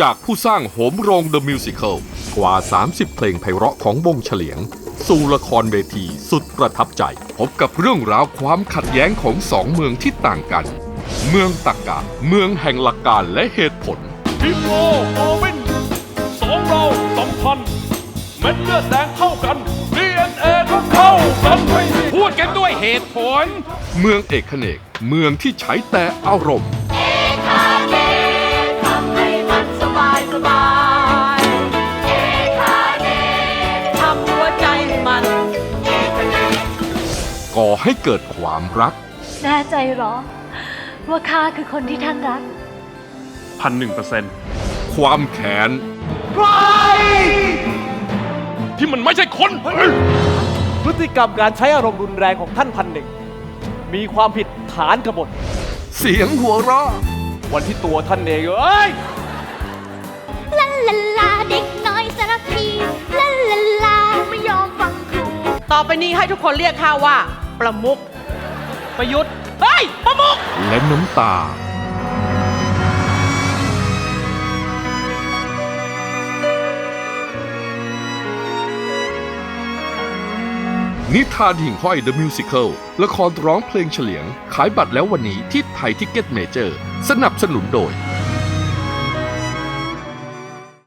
จากผู้สร้างโหมโรง The Musical กว่า 30 เพลงไพเราะของวงเฉลียง สู่ละครเวทีสุดประทับใจ พบกับเรื่องราวความขัดแย้งของสองเมืองที่ต่างกัน เมืองตักกะเมืองแห่งหลักการและเหตุผลพิโมโอวินสองเราสัมพันธ์เม็ดเลือดแดงเท่ากัน DNA ก็เข้ากันพูดกันด้วยเหตุผล เมืองเอกเนกเมืองที่ใช้แต่อารมณ์ ก่อให้เกิดความรัก แน่ใจเหรอ ว่าข้าคือคนที่ท่านรัก พันหนึ่งเปอร์เซ็นต์ความแค้นที่มันไม่ใช่คน พฤติกรรมการใช้อารมณ์รุนแรงของท่านพันหนึ่ง มีความผิดฐานกบฏ เสียงหัวเราะ วันที่ตัวท่านเองเอ้ย ลาลาลาเด็กน้อยสารพีลาลาลาไม่ยอมฟังครู ต่อไปนี้ให้ทุกคนเรียกข้าว่า ประมุกประยุทธ์เฮ้ยประมุกและน้ำตา นิทานหิ่งห้อย The Musical ละครร้องเพลงเฉลียง ขายบัตรแล้ววันนี้ที่ไทยทิกเก็ตเมเจอร์ สนับสนุนโดย